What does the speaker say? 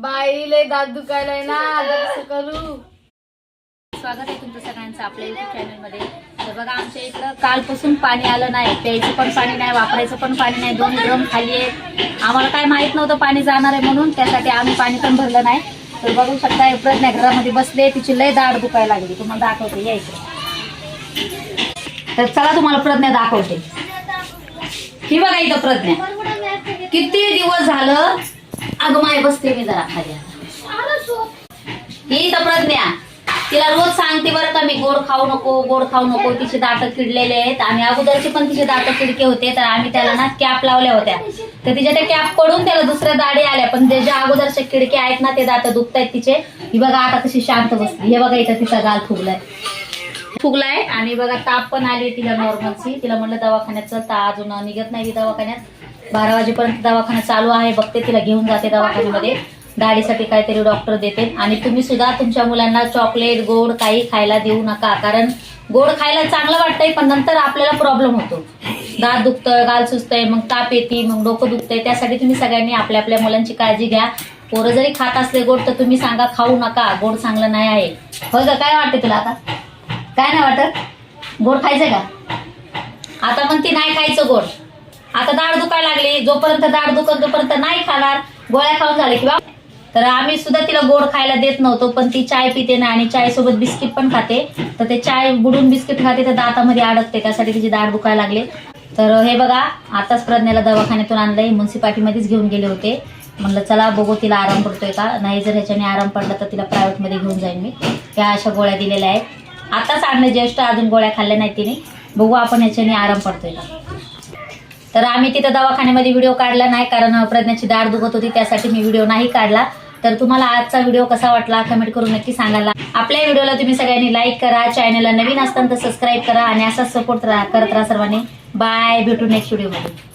बाईले दात दुखायलाय ना आता कसं करू? स्वागत आहे तुमचं सगळ्यांचं आपल्या युट्यूब चॅनलमध्ये तर बघा आमच्या इकडं कालपासून पाणी आलं नाही. प्यायचं पण पाणी नाही वापरायचं पण पाणी नाही. दोन ड्रम खाली आहे आम्हाला काय माहीत नव्हतं पाणी जाणार आहे म्हणून त्यासाठी आम्ही पाणी पण भरलं नाही. तर बघू शकता हे प्रज्ञा घरामध्ये बसले तिची लय दाढ दुखायला लागली. तुम्हाला दाखवते यायचं तर चला तुम्हाला प्रज्ञा दाखवते. ही बघा इथं प्रज्ञा. किती दिवस झालं अगं माय बसते मी जरा खाली. ही तर प्रज्ञा. तिला रोज सांगते बरं का मी गोड खाऊ नको गोड खाऊ नको. तिचे दात किडलेले आहेत. आणि अगोदरचे पण तिचे दात किडके होते तर आम्ही त्याला ना कॅप लावल्या होत्या. तर तिच्या त्या कॅप पडून त्याला दुसऱ्या दाढी आल्या. पण ज्या अगोदरचे किडके आहेत ना ते दात दुखतायत तिचे. ही बघा आता तशी शांत बसली हे बघा इथं तिचा गाल फुगलाय फुगलाय आणि बघा ताप पण आली तिला नॉर्मलची तिला म्हणलं दवाखान्यात ता अजून निघत नाही दवाखान्यात. बारा वाजेपर्यंत दवाखाना चालू आहे बघते तिला घेऊन जाते दवाखान्यामध्ये. दाढीसाठी काहीतरी डॉक्टर देते. आणि तुम्ही सुद्धा तुमच्या मुलांना चॉकलेट गोड काही खायला देऊ नका कारण गोड खायला चांगलं वाटतंय पण नंतर आपल्याला प्रॉब्लेम होतो. दात दुखतंय गाल सुचतंय मग ताप येते मग डोकं दुखतंय. त्यासाठी तुम्ही सगळ्यांनी आपल्या आपल्या मुलांची काळजी घ्या. पोरं जरी खात असले गोड तर तुम्ही सांगा खाऊ नका. गोड चांगलं नाही आहे. हो काय वाटतं तुला आता? काय नाही वाटत? गोड खायचं का? आता पण ती नाही खायचं गोड. आता दाढ दुखायला लागली. जोपर्यंत दाढ दुखत तोपर्यंत नाही खाणार. गोळ्या खाऊन झाले किंवा तर आम्ही सुद्धा तिला गोड खायला देत नव्हतो पण ती चाय पिते ना आणि चाय सोबत बिस्किट पण खाते. तर ते चाय बुडून बिस्किट खाते तर दातामध्ये अडकते. त्यासाठी तिची दाढ दुखायला लागले. तर हे बघा आताच प्रज्ञाला दवाखान्यातून आणलंय. म्युन्सिपाल्टीमध्येच घेऊन गेले होते. म्हणलं चला बघू तिला आराम पडतोय का? नाही जर ह्याच्याने आराम पडला तर तिला प्रायव्हेटमध्ये घेऊन जाईन मी. त्या अशा गोळ्या दिलेल्या आहेत. आताच आणलं ज्येष्ठ अजून गोळ्या खाल्ल्या नाही तिने. बघू आपण याच्याने आराम पडतोय का? तर आम्ही तिथं दवाखान्यामध्ये व्हिडिओ काढला नाही कारण प्रज्ञाची दाढ दुखत होती त्यासाठी मी व्हिडिओ नाही काढला. तर तुम्हाला आजचा व्हिडिओ कसा वाटला? कमेंट करून नक्की सांगायला. आपल्या व्हिडिओला तुम्ही सगळ्यांनी लाईक करा चॅनलला नवीन असताना तर सबस्क्राईब करा आणि असाच सपोर्ट करत राहा सर्वांनी. बाय भेटू नेक्स्ट व्हिडिओमध्ये